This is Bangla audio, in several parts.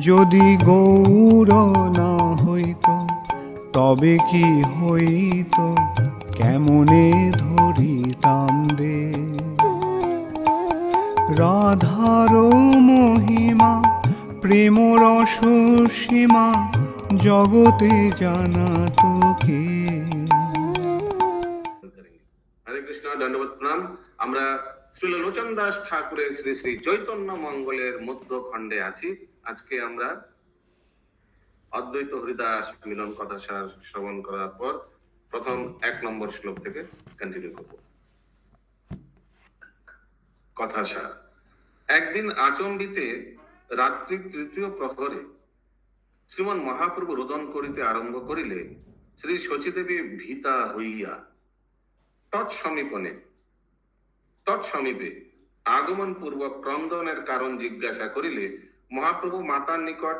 যদি গৌর না হইত, তবে কি হইত? কেমনে ধরিতাম রে? রাধার মহিমা প্রেম রস সীমা জগতে জানা তো কে হরে কৃষ্ণ দণ্ডবত প্রণাম। আমরা শ্রী লোচন দাস ঠাকুরের শ্রী শ্রী চৈতন্য মঙ্গলের মধ্য খণ্ডে আছি। আজকে আমরা অদ্বৈত হরিদাস মিলন কথা সার শ্রবণ করার পর প্রথম এক নম্বর শ্লোক থেকে কন্টিনিউ করব। কথা সার, একদিন আচম্বিতে রাত্রি তৃতীয় প্রহরে শ্রীমন মহাপ্রভু রোদন করিতে আরম্ভ করিলে শ্রী শচীদেবী ভীতা হইয়া তৎসমীপনে, তৎসমীপে আগমন পূর্বক ক্রন্দনের কারণ জিজ্ঞাসা করিলে মহাপ্রভু মাতার নিকট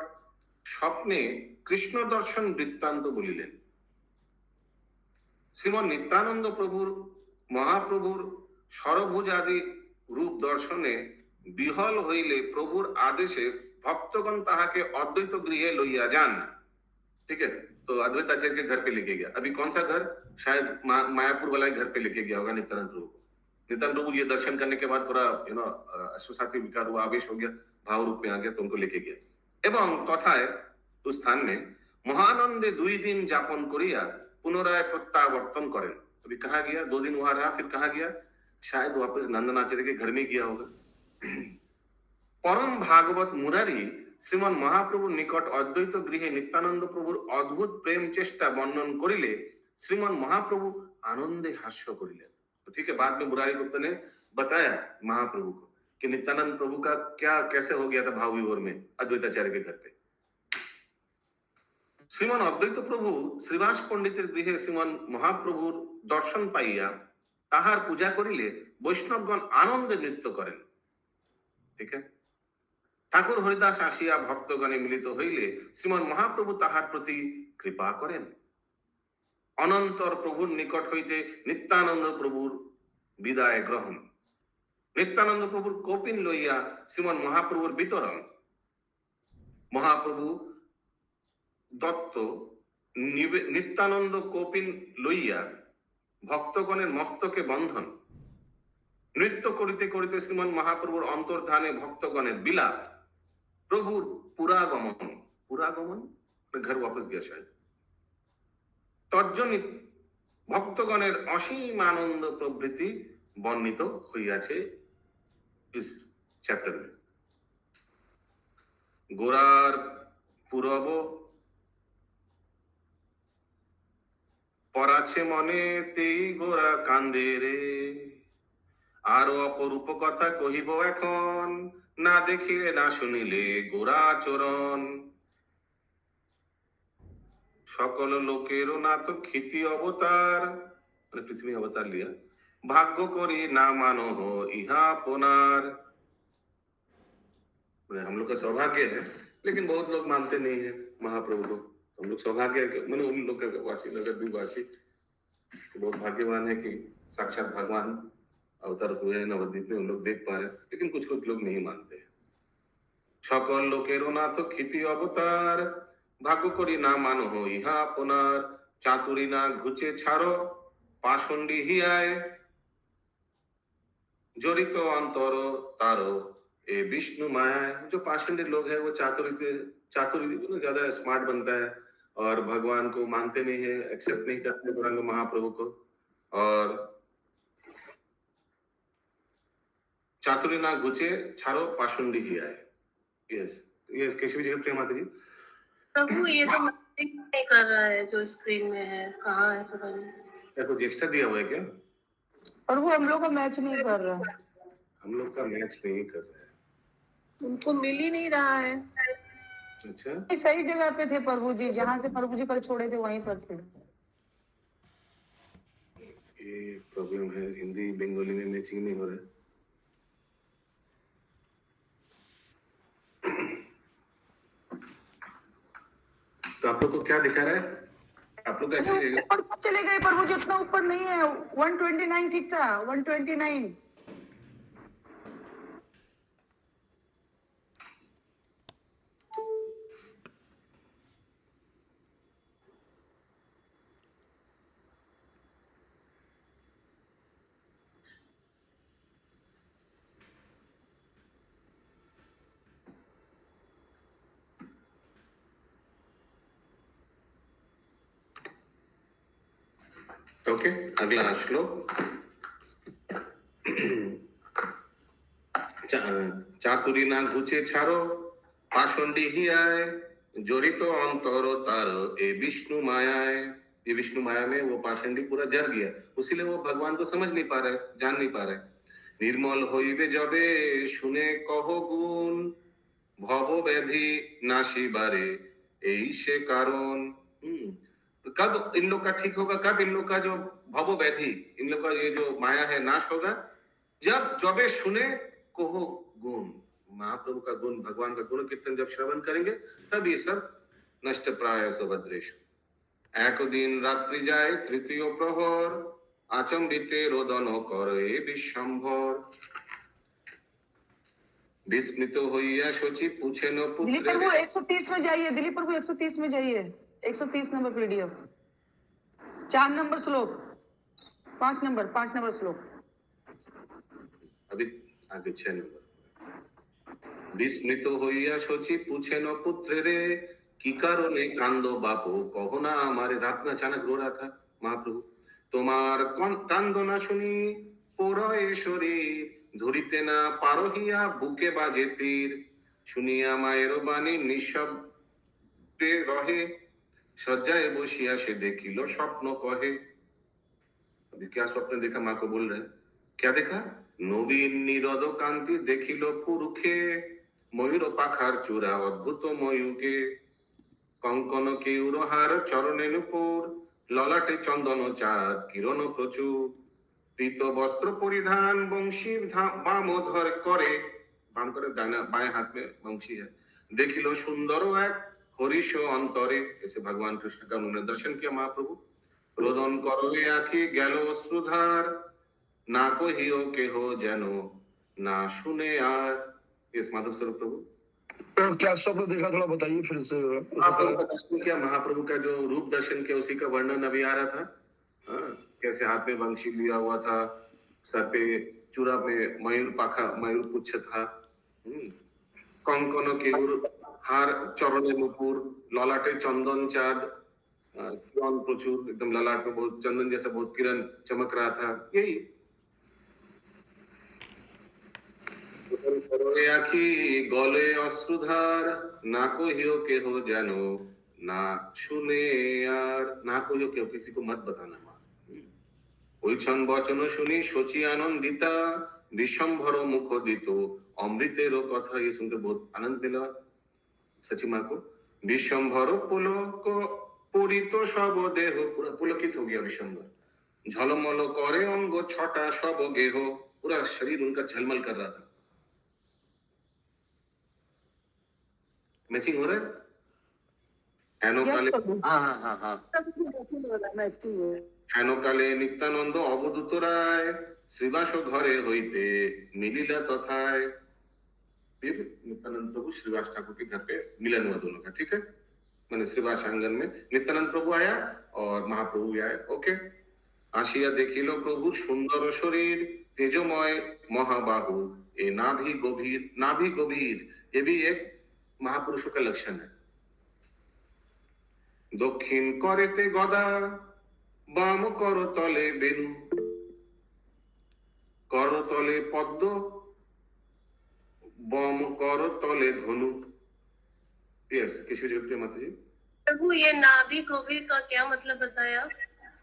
স্বপ্নে কৃষ্ণ দর্শন বৃত্তান্ত বলিলেন শ্রীমন নিত্যানন্দ প্রভুর মহাপ্রভুর সরভুজাদি রূপ দর্শনে বিহল হইলে প্রভুর আদেশে ভক্তগণ তাহাকে অদ্বৈত গৃহে লইয়া যান ठीक है तो अद्वैत आचार्य के घर पे लेके गया अभी कौन सा घर शायद मा, मायापुर वाला ही घर पे लेके गया होगा नित्यानंद प्रभु को नित्यानंद प्रभु ये दर्शन करने के बाद थोड़ा यू नो अश्वसाथी विकार हुआ आवेश हो गया भाव रूप में आ गया तो उनको लेके गया এবং কথায় উস স্থান में মহানন্দে দুই দিন যাপন করিয়া পুনরায় প্রত্যাবর্তন করেন अभी कहा गया दो दिन वहां रहा फिर कहा गया शायद वापस नंदन आचार्य के घर में गया होगा পরম ভাগবত মুরারি শ্রীমন মহাপ্রভুর নিকট অদ্বৈত গৃহে নিত্যানন্দ প্রভুর অদ্ভুত প্রেম চেষ্টা বর্ণন করিলে श्रीमन महाप्रभु आनंदे हास्य करिलेन तो ठीक है बाद में मुरारी गुप्ता ने बताया महाप्रभु को कि नित्यानंद प्रभु का क्या कैसे हो गया था भाव विभोर में अद्वैताचार्य के घर पे শ্রীমান অদ্বৈত প্রভু শ্রীবাস পণ্ডিতের গৃহে শ্রীমান মহাপ্রভুর দর্শন পাইয়া তাহার পূজা করিলে বৈষ্ণবগণ আনন্দে নৃত্য করেন ঠিক আছে ঠাকুর হরিদাস আসিয়া ভক্তগণে মিলিত হইলে শ্রীমান মহাপ্রভু তাহার প্রতি কৃপা করেন অনন্তর প্রভুর নিকট হইতে নিত্যানন্দ প্রভুর বিদায় গ্রহণ নিত্যানন্দ প্রভুর কপিন লইয়া শ্রীমান মহাপ্রভুর বিতরণ। মহাপ্রভু দত্ত নিত্যানন্দ কপিন লইয়া ভক্তগণের মস্তকে বন্ধন। নৃত্য করিতে করিতে শ্রীমান মহাপ্রভুর অন্তর্ধানে ভক্তগণের বিলাপ। প্রভুর পুরাগমন। পুরাগমন? ঘর ওয়াপস গিয়া তর্জনী ভক্তগণের অসীম আনন্দ প্রভৃতি বর্ণিত হইয়াছে। ইস চ্যাপ্টার গোরার পূরব পরাছে মনে তেই গোরা কান্দে রে। আরও অপরূপ কথা কহিব এখন, না দেখিলে, না শুনিলে গোরা চরণ সকল লোকেরও না তো খ্যাতি অবতার মানে পৃথিবী অবতার লিয়া। ভাগ্য করি না মানো हो ইহা আপনার মানে हम लोग का सौभाग्य है लेकिन बहुत लोग मानते नहीं है महाप्रभु को हम लोग सौभाग्य मैंने उन लोग का वासी नगर वासी बहुत भाग्यवान है कि साक्षात भगवान अवतार हुए हैं नवद्वीप में उन लोग देख पा रहे हैं लेकिन कुछ कुछ लोग नहीं मानते हैं সকল লোকেরও না তো খ্যাতি অবতার ভাগ্য করি না মানো হো ইহা আপনার চাতুরি না ঘুচে ছাড়ো পাষণ্ডী হিয়ায় জড়িত অন্তর তারো ए विष्णु माया है जो पाषंडी लोग हैं वो चातुरी चातुरी में ज्यादा स्मार्ट बनता है और भगवान को मानते नहीं है एक्सेप्ट नहीं करते गौरंग महाप्रभु को और चातुरी ना घुचे छाड़ो पाषंडी ही आए यस यस केशवी जी प्रिय माता जी प्रभु ये तो मैजिक नहीं कर रहा है जो स्क्रीन में है कहाँ है पता नहीं क्या कुछ एक्स्ट्रा दिया हुआ है क्या और वो हम लोग का मैच नहीं कर रहा। हम लोग का मैच नहीं कर रहे हैं। उनको मिल ही नहीं रहा है। अच्छा? सही जगह पे थे प्रभु जी जहाँ से प्रभु जी कल छोड़े थे वहीं पर थे। ये प्रॉब्लम है हिंदी बंगाली में मैचिंग नहीं हो रहा है। तो आप लोग को क्या दिखा रहा है? आप लोग कैसे चले गए पर मुझे उतना ऊपर नहीं है 129 ठीक था 129 129 ओके अगला श्लोक চা- চাতুরি না ঘুচে ছাড়ো পাষণ্ডী হিয়ায় জড়িত अंतर तार ए विष्णु मायाए ये विष्णु माया में वो पाषंडी पूरा जर गया उसीलिए वो भगवान को समझ नहीं पा रहे जान नहीं पा रहे निर्मल হইবে যবে শুনে কহ গুণ ভব ব্যাধি নাশিবারে এই সে কারণ हम्म, तो कब इन लोग का ठीक होगा कब इन लोग का जो भव व्याधि इन लोग का ये जो माया है नाश होगा जब जबे सुने कहो गुण महाप्रभु का गुण भगवान का गुण कीर्तन जब श्रवण करेंगे तब ये सब नष्ट प्राय सुभद्रेश একদিন রাত্রি যায় তৃতীয় প্রহর আচম্বিতে রোদন করে বিশ্বম্ভর বিস্মৃত হইয়া শচী পুছেন दिलीप পুত্রে प्रभु 130 में जाइए दिलीप प्रभु 130 में जाइए 130 नंबर पीडीएफ चार नंबर श्लोक पांच नंबर पांच नंबर श्लोक अभी आगे छह नंबर বিস্মৃত হইয়া শচী পুছেন পুত্রে রে কি কারণে কান্দ বাপ কহ না আমার রাত না চানক रो रहा था महाप्रभु তোমার কন- কান্দনা শুনি পোরয়ে শরীর ধরিতে না পারহিয়া বুকে বাজে তীর শুনিয়া মায়ের বাণী নিঃশব্দে রহে শয্যায় বসিয়া সে দেখিল, স্বপ্ন কহে কে স্বপ্নে দেখা মাকে বললেন কে দেখা? নবীন নিরদ কান্তি দেখিল পুরুখে ময়ূর পাখার চূড়া অদ্ভুত ময়ূকে কঙ্কন কেউরহার চরণের উপর ললাটে চন্দন চাঁদ কিরণ প্রচুর। প্রীত বস্ত্র পরিধান বংশীর বামধর করে। বাম করে ডানা, বায় হাত বংশী দেখিল সুন্দর এক হরিষ অন্তরে এসে ভগবান কৃষ্ণ का उन्होंने दर्शन किया महाप्रभु রোদন করবে আখি গেল অশ্রুধার না কহিও কেহ যেন না শুনে আর इस माधव स्वरूप प्रभु तो क्या स्वप्न देखा थोड़ा बताइए फिर से महाप्रभु का दर्शन किया महाप्रभु का जो रूप दर्शन किया उसी का वर्णन अभी आ रहा था हाँ, कैसे हाथ में वंशी लिया हुआ था सर पे चूड़ा में मयूर पाखा मयूर पुच्छ था हम्म, কঙ্কন কেউর হার চরণে নুপুর ললাটে চন্দন চাঁদ আহ, किरण प्रचुर एकदम ललाट में बहुत चंदन जैसा बहुत किरण चमक रहा था यही করোরে আখি গলে অশ্রুধার না কহিও কেহ যেন না শুনে আর না কহিও কেউ किसी को मत बताना মা ওইছন বচন শুনি শচী আনন্দিতা বিশ্বম্ভর মুখ দিত অমৃতেরও কথা ये सुनकर बहुत आनंद मिला सची माँ को विश्वम्भर पुलक পরিত সব দেহ পুরো পুলকিত हो गया विश्वम्भर ঝলমল করে অঙ্গ ছটা সব গেহ पूरा शरीर उनका झलमल कर रहा था मैचिंग हो रहा है হেন यस কালে प्रभु हाँ हाँ हाँ हाँ হেন কালে নিত্যানন্দ অবধূত রায় শ্রীবাস ঘরে হইতে মিলিলা তথায় फिर नित्यानंद प्रभु श्रीवास ठाकुर के घर पे मिलन हुआ दोनों का ठीक है मैंने श्रीवास आंगन में नित्यानंद प्रभु आया और महाप्रभु भी आए ओके আসিয়া দেখিল প্রভুর সুন্দর শরীর তেজময় মহাবাহু ए नाभि गभीर नाभि गभीर ये भी एक महापुरुषों का लक्षण है দক্ষিণ করেতে গদা বাম করতলে বেনু করতলে পদ্ম बम করতলে ধনু यस किसी जगह माता जी प्रभु ये नाभि गोभी का क्या मतलब बताया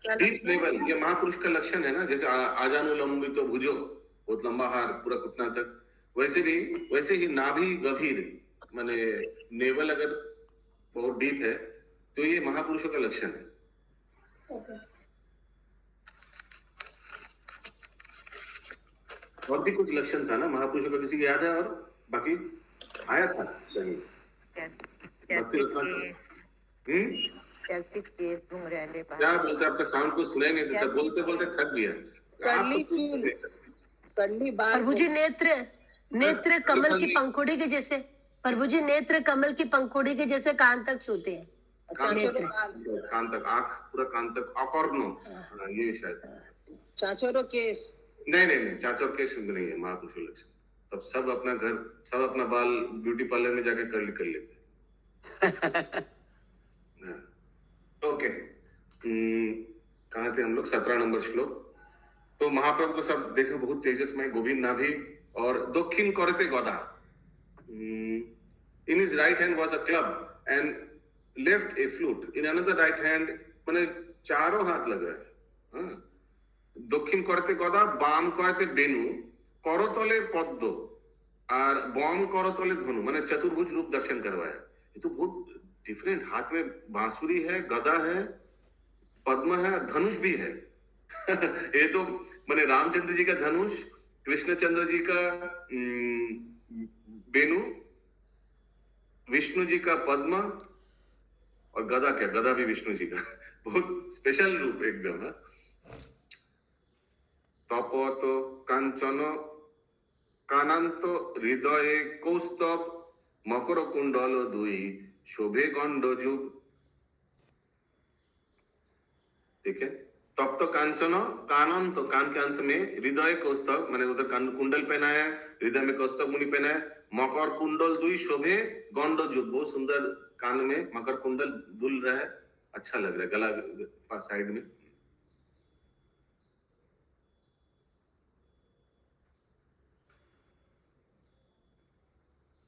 क्या डीप लेवल ये महापुरुष का लक्षण है ना जैसे आ- आजानुलंबित तो भुजो बहुत लंबा हार पूरा घुटना तक वैसे भी वैसे ही नाभि गभीर माने नेवल अगर बहुत डीप है तो ये महापुरुषों का लक्षण है ओके। और भी कुछ लक्षण था ना महापुरुषों का किसी को याद है और बाकी? आया था? भक्ति हम्म? क्या बोलते आपका साउंड को सुनाई नहीं देता। बोलते बोलते थक गया। करली तो- चूल। करली बाल प्रभु जी नेत्र नेत्र कमल की पंखुड़ी के जैसे प्रभु जी नेत्र कमल की पंखुड़ी के जैसे कान तक छूते हैं। कान तक। आँख पूरा कान तक। अकॉर्नो हाँ, ये शायद। चाचोरो केस। नहीं नहीं नहीं चाचा और केस नहीं है। महापुरुष तब सब अपना घर सब अपना बाल ब्यूटी पार्लर में जाकर कर्ल कर लेते ओके हाँ। हम्म, कहा थे हम लोग? सत्रह नंबर श्लोक। तो महाप्रभु को सब देखो बहुत तेजस्मय गोविंद नाभि और दक्षिण करते गोदा। In is right hand was a club and left a flute in another right hand मैंने चारों हाथ लग रहा है। हाँ। दक्षिण करते गोदा बाम करते बेनू। করতলে পদ্ম আর बम करतले धनु माने चतुर्भुज रूप दर्शन करवाया ये तो बहुत डिफरेंट हाथ में बांसुरी है गदा है पद्म है धनुष भी है ये तो माने रामचंद्र जी का धनुष कृष्णचंद्र जी का हम्म, बेनु विष्णु जी का पद्म और गदा क्या गदा भी विष्णु जी का बहुत स्पेशल रूप एकदम है তপত কাঞ্চন কানান্ত হৃদয়ে কৌস্তব মকর কুণ্ডল দুই শোভে গণ্ড যুগ ठीक है तप्त कांचन कानंत कान के अंत में हृदय कौस्तव मैंने उधर कान कुंडल पहना है हृदय में कौस्तव मुनि पहना है मकर कुंडल दुई शोभे गंड जुग बहुत सुंदर कान में मकर कुंडल दुल रहा है अच्छा लग रहा है गला पास साइड में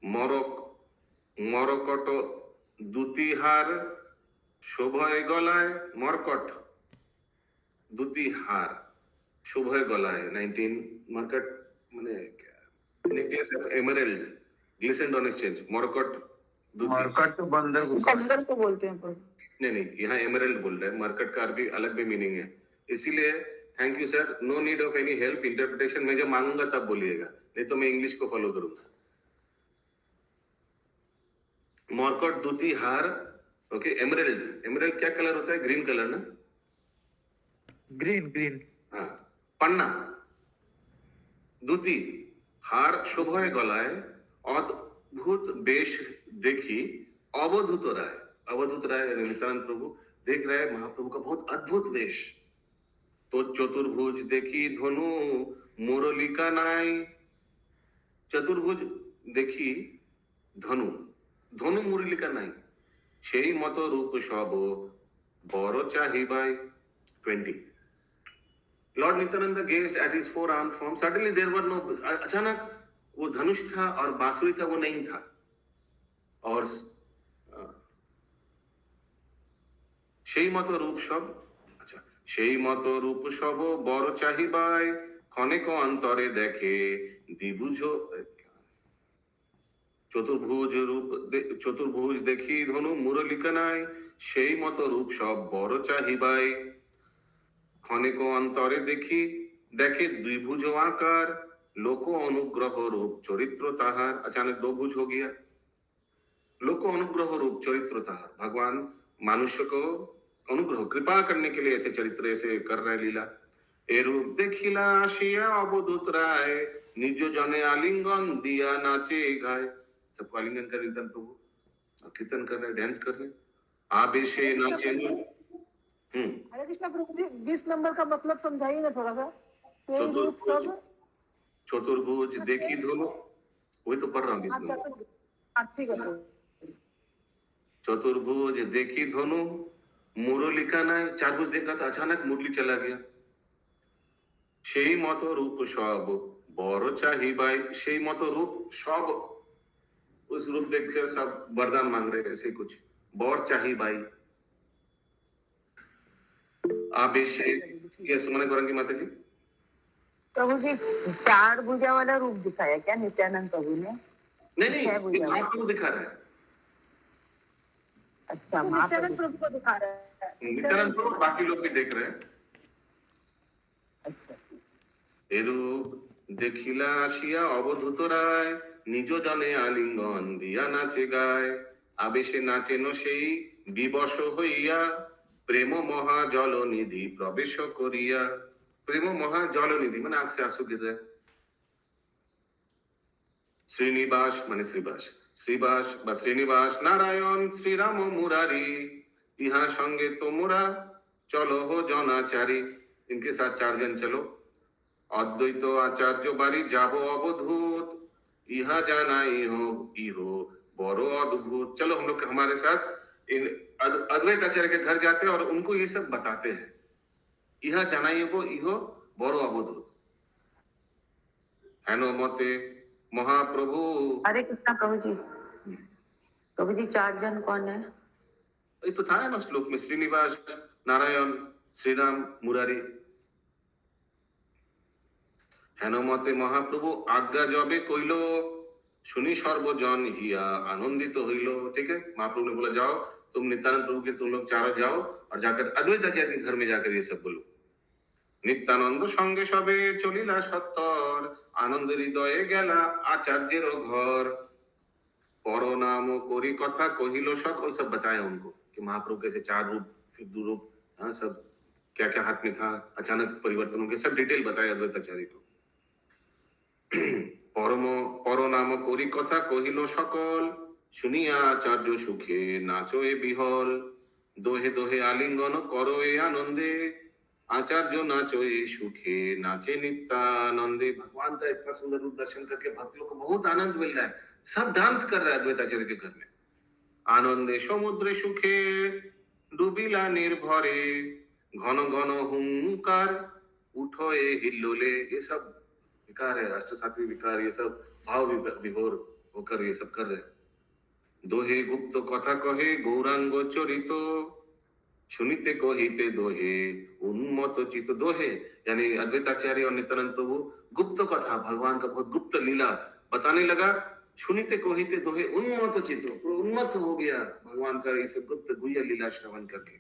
মরক মরকট দুতিহার শোভয় গলায় মরকট দুতিহার শোভয় গলায় নাইনটিন মার্কেট মানে necklace of emerald glistened on exchange मरकट Dutee market तो बंदर को अंदर को बोलते हैं प्रभु नहीं नहीं यहाँ एमरल्ड बोल रहे हैं मार्केट का अरबी अलग भी मीनिंग है इसीलिए thank you sir no need of any help interpretation मैं जब मांगूंगा तब बोलिएगा नहीं तो मैं इंग्लिश को फॉलो करूंगा मॉर्कट दूती हार ओके एमरल्ड एमरल्ड क्या कलर होता है ग्रीन कलर ना ग्रीन ग्रीन हाँ पन्ना दूती হার শোভয় গলায় অদ্ভুত বেশ দেখি अवधूत राय अवधूत राय यानी नित्यानंद प्रभु देख रहे हैं महाप्रभु का बहुत अद्भुत वेश तो चतुर्भुज देखी धनु मुरलिका नाई চতুর্ভুজ দেখি ধনু ধনু মুরলিকা নাই সেই মতো রূপ সব বড় চাহিবাই twenty lord Nityananda gazed at his four arm form suddenly there were no अचानक वो धनुष था और बांसुरी था वो नहीं था और अ, সেই মতো রূপ সব আচ্ছা সেই মতো রূপ সব বড় চাহিবায় ক্ষণেক অন্তরে দেখে দ্বিভুজ চতুর্ভুজ রূপ দে- চতুর্ভুজ দেখি ধনু মুরলিকানায় সেই মতো রূপ সব বড় চাহিবায় ক্ষণিক অন্তরে দেখি দেখে द्विभुज आकार लोक अनुग्रह रूप चरित्र ताहार अचानक दो भुज हो गया लोक अनुग्रह रूप चरित्र ताहार भगवान मनुष्य को अनुग्रह कृपा करने के लिए ऐसे चरित्र ऐसे कर रहे लीला ए रूप देखिला आशिया अवधूत राय निज जने आलिंगन दिया नाचे गाय सबको आलिंगन कर निधन प्रभु और कीर्तन कर रहे डांस कर रहे आवेशे नाचे हम्म हरे कृष्णा प्रभु जी बीस नंबर का मतलब समझाइए ना थोड़ा सा यही रूप चतुर्भुज सब चतुर्भुज देखी दोनों वही तो पढ़ रहा हूँ बीस अच्छा नंबर तो हाँ, ठीक है प्रभु। चतुर्भुज देखी धनु মুরলিকা নাই চারভুজ দেখা তো अचानक मुरली चला गया সেই মতো রূপ সব বড় চাহিবাই সেই মতো রূপ সব उस रूप देखकर सब वरदान मांग रहे हैं, ऐसे कुछ बौर चाहिबाई आवेशे ये सुमन करेंगे माता जी प्रभु जी चार भुजा वाला रूप दिखाया क्या नित्यानंद प्रभु ने नहीं नहीं है भुजा। ये महाप्रभु दिखा रहा है अच्छा तो महाप्रभु नित्यानंद प्रभु को दिखा रहा है नित्यानंद प्रभु बाकी लोग भी देख रहे हैं अच्छा এরূপ দেখিলা আসিয়া অবধূত রায় নিজ জনে আলিঙ্গন দিয়া নাচে গায়। আবেশে নাচেন সেই বিবশ হইয়া। প্রেম মহা জলনিধি প্রবেশ করিয়া। প্রেম মহা জলনিধি মানে আকসে দেয় শ্রীনিবাস মানে শ্রীবাস। শ্রীবাস বা শ্রীনিবাস নারায়ণ, শ্রীরাম মুরারি। ইহা সঙ্গে তোমরা চলো হো জনাচারী। ইনকে সাথ চারজন চলো। অদ্বৈত আচার্য বাড়ি যাব অবধূত। यहाँ जाना ये हो ई हो बोरो अद्भुत चलो हम लोग हमारे साथ इन अद्वैत आचार्य के घर जाते हैं और उनको ये सब बताते हैं। यह जाना ये हो ई हो बोरो अवधूत हैनो मते महाप्रभु। अरे कृष्णा प्रभु जी प्रभु जी चार जन कौन है? ये तो था ना श्लोक में श्रीनिवास नारायण श्रीराम मुरारी। হেন মতে মহাপ্রভু আজ্ঞা জবে কইল শুনি সর্বজন হিয়া आनंदित হইল ठीक है महाप्रभु ने बोला जाओ तुम नित्यानंद प्रभु के तुम लोग चारों जाओ और जाकर अद्वैत आचार्य के घर में जाकर ये सब बोलो নিত্যানন্দ সঙ্গে সবে চলিলা সত্তর আনন্দ হৃদয়ে গেলা আচার্যের ঘর পর নাম করি কথা কহিল সকল सब बताया उनको कि महाप्रभु कैसे चार रूप फिर दो रूप हाँ सब क्या क्या हाथ में था अचानक परिवर्तन हो गए सब डिटेल बताया अद्वैत आचार्य को পরম পর নাম করি কথা কহিল সকল শুনিয়া আচার্য সুখে নাচো এ বিহল দোহে দোহে আলিঙ্গন করো এ আনন্দে आचार्य नाचो ये सुखे नाचे नित्यानंदे भगवान का इतना सुंदर रूप दर्शन करके भक्त लोग को बहुत आनंद मिल रहा है सब डांस कर रहा है अद्वैताचार्य के घर में आनंदे समुद्र सुखे डूबिला निर्भरे घन घन हुंकार उठो ए हिल्लोले ये सब विकार है अष्ट सात्विक विकार ये सब भाव विभ- विभोर होकर ये सब कर रहे हैं दोहे गुप्त कथा कहे गौरांग चरित सुनिते कहिते दोहे उन्मत चित दोहे यानी अद्वैताचार्य और नित्यानंद प्रभु गुप्त कथा भगवान का बहुत गुप्त लीला बताने लगा सुनिते कहिते दोहे उन्मत चित पूरा उन्मत्त हो गया भगवान का ये सब गुप्त गुह्य लीला श्रवण करके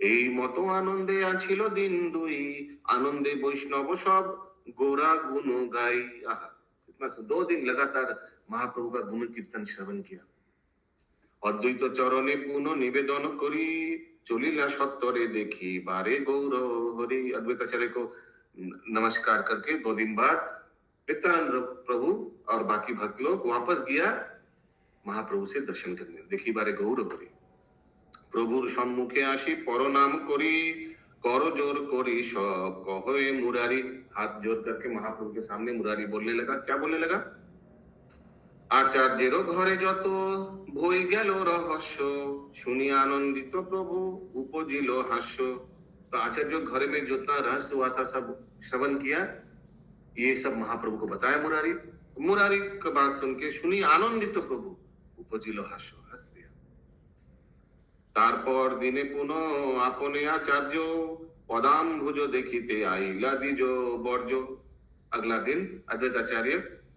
এই মতো আনন্দে আছিল দিন দুই আনন্দে বৈষ্ণব সব গোরা গুণ গাই আহা इतना से दो दिन लगातार महाप्रभु का गुण कीर्तन श्रवण किया অদ্বৈত চরণে পুনঃ নিবেদন করি চলিলা সত্তরে দেখি বারে গৌর হরি अद्वैताचार्य को नमस्कार करके दो दिन बाद नित्यानंद प्रभु और बाकी भक्त लोग वापस गया महाप्रभु से दर्शन करने देखी बारे गौर हरि প্রভুর সম্মুখে আসি পরনাম করি कर जोर करी सब कहे मुरारी हाथ जोड़ करके महाप्रभु के सामने मुरारी बोलने लगा क्या बोलने लगा আচার্যেরও ঘরে যত বই গেল রহস্য শুনি আনন্দিত প্রভু উপজিল हास्य तो आचार्य घरे में जितना रहस्य हुआ था सब श्रवण किया ये सब महाप्रभु को बताया मुरारी मुरारी की बात सुन के सुनी आनंदित प्रभु उपजिल हास्य हंस दिया তারপর দিনে পুনঃ আপনে আচার্য পদাম্ভুজ দেখিতে আইলা দ্বিজ বর্জ अगला दिन अद्वैत आचार्य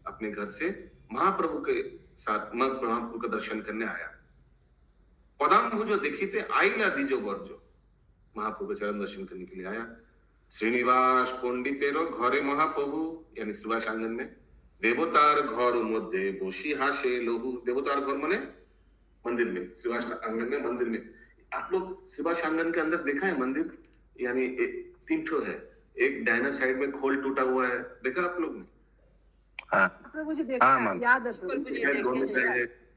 अपने घर से महाप्रभु के साथ मग महाप्रभु का दर्शन करने आया पदाम्भुज देखिते आइला द्विज बर्ज महाप्रभु का चरण दर्शन करने के लिए आया শ্রীনিবাস পণ্ডিতেরও ঘরে মহাপ্রভু यानी শ্রীনিবাস आंगन में দেবতার ঘর মধ্যে বসি হাসে লঘু দেবতার ঘর মানে मंदिर में शिवाश आँगन में मंदिर में। आप लोग शिवाश आँगन के अंदर देखा है मंदिर? यानी तीन ठो है। एक डायना साइड में खोल टूटा हुआ है। देखा आप लोग ने? हाँ। मुझे हाँ, देखा। याद है। साइड है।